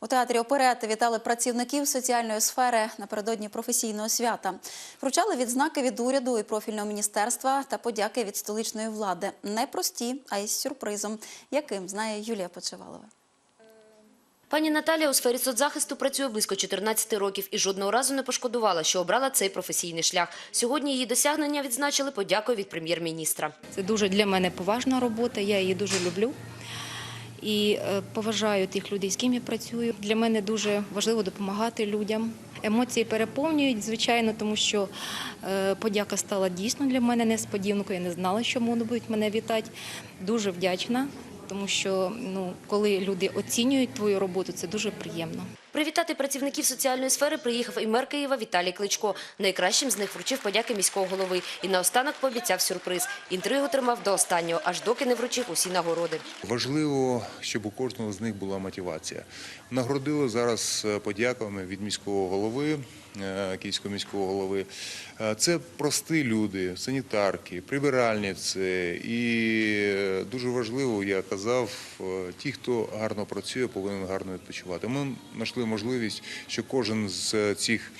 У театрі оперети вітали працівників соціальної сфери напередодні професійного свята. Вручали відзнаки від уряду і профільного міністерства та подяки від столичної влади. Не прості, а й з сюрпризом, яким знає Юлія Почевалова. Пані Наталія у сфері соцзахисту працює близько 14 років і жодного разу не пошкодувала, що обрала цей професійний шлях. Сьогодні її досягнення відзначили подякою від прем'єр-міністра. Це дуже для мене поважна робота, я її дуже люблю. І е, поважаю тих людей, з ким я працюю. Для мене дуже важливо допомагати людям. Емоції переповнюють, звичайно, тому що е, подяка стала дійсно для мене несподіванкою. Я не знала, що будуть мене вітати. Дуже вдячна, тому що ну, коли люди оцінюють твою роботу, це дуже приємно. Привітати працівників соціальної сфери приїхав і мер Києва Віталій Кличко. Найкращим з них вручив подяки міського голови. І наостанок пообіцяв сюрприз. Інтригу тримав до останнього, аж доки не вручив усі нагороди. Важливо, щоб у кожного з них була мотивація. Нагородили зараз е, подяками від міського голови, е, київського міського голови. Е, Це прості люди, санітарки, прибиральниці. І е, дуже важливо, я казав, е, ті, хто гарно працює, повинен гарно відпочивати. Ми знайшли можливість, що кожен з цих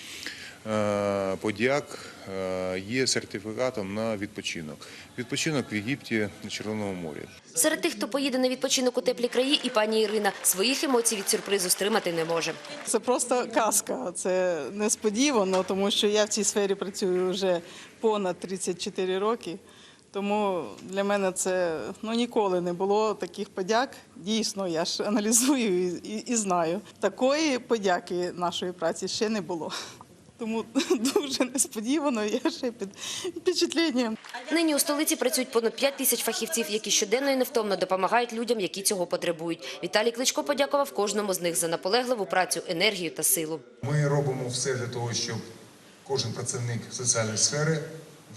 е, подяк е, є сертифікатом на відпочинок. Відпочинок в Єгипті на Червоному морі. Серед тих, хто поїде на відпочинок у теплі краї, і пані Ірина своїх емоцій від сюрпризу стримати не може. Це просто казка. Це несподівано, тому що я в цій сфері працюю вже понад 34 роки. Тому для мене це ну, ніколи не було таких подяк. Дійсно, я ж аналізую і, і, і знаю. Такої подяки нашої праці ще не було. Тому дуже несподівано, я ще під впечатленням. Нині у столиці працюють понад 5 тисяч фахівців, які щоденно і невтомно допомагають людям, які цього потребують. Віталій Кличко подякував кожному з них за наполегливу працю, енергію та силу. Ми робимо все для того, щоб кожен працівник соціальної сфери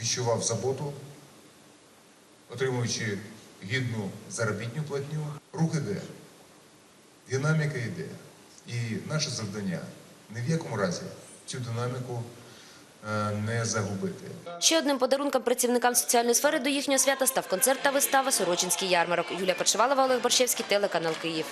відчував заботу, отримуючи гідну заробітну платню. Рух іде, динаміка йде. І наше завдання ні в якому разі цю динаміку е, не загубити. Ще одним подарунком працівникам соціальної сфери до їхнього свята став концерт та вистава «Сорочинський ярмарок». Юлія Першивалова, Олег Борщевський, телеканал Київ.